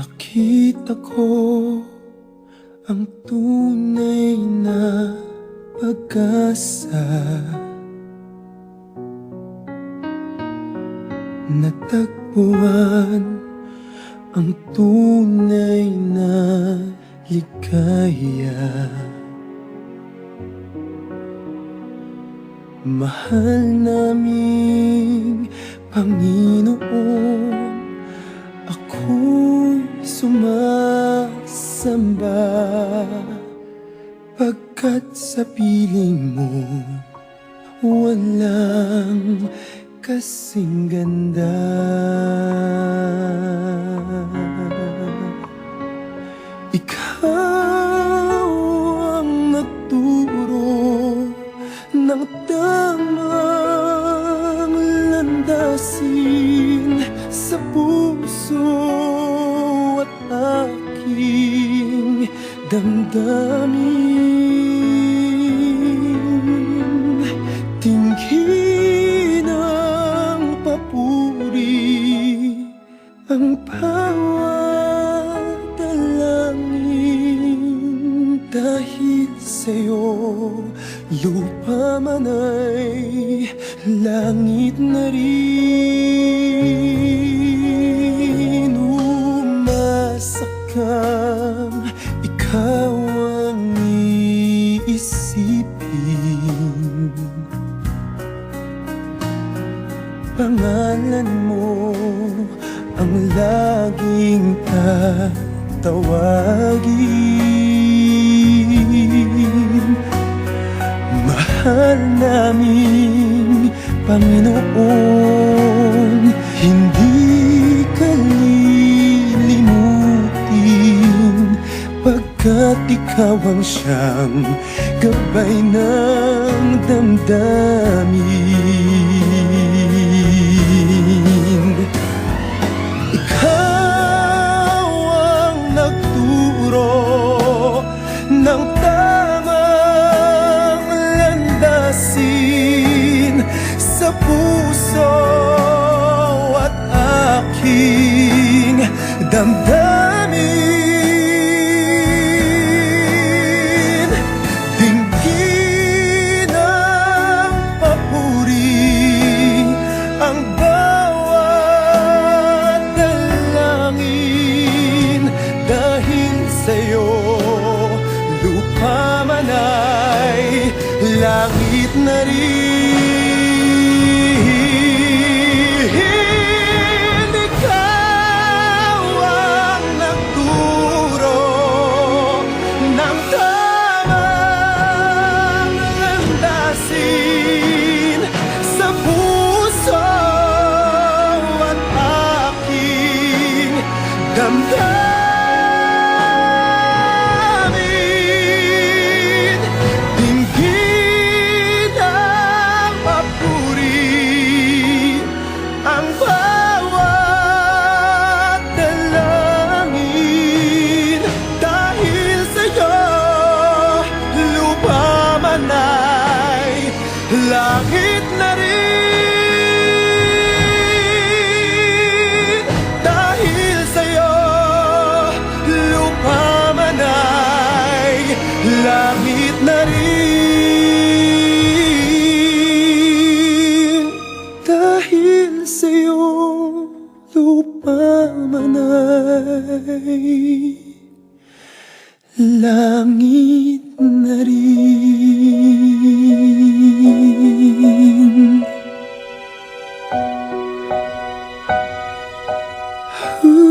Nakita ko ang tunay na pag-asa. Natagpuan ang tunay na ligaya. Mahal naming Panginoon sumasamba Pagkat sa piling mo Walang kasing ganda. Ikaw ang nagturo ng tamang damdamin. Tingin ng papuri ang bawat dalangin dahil sa'yo lupa man ay langit na rin Pangalan mo ang laging tatawagin. Mahal namin Panginoon Hindi ka lilimutin Pagkat ikaw ang siyang Gabay ng damdamin sa puso at aking damdamin. Dinggin ang papuri ang bawat dalangin dahil sa'yo lupa man ay langit na rin langit na rin. Dahil sa'yo lupa man ay langit na rin. Dahil sa'yo lupa man ay langit na Ooh.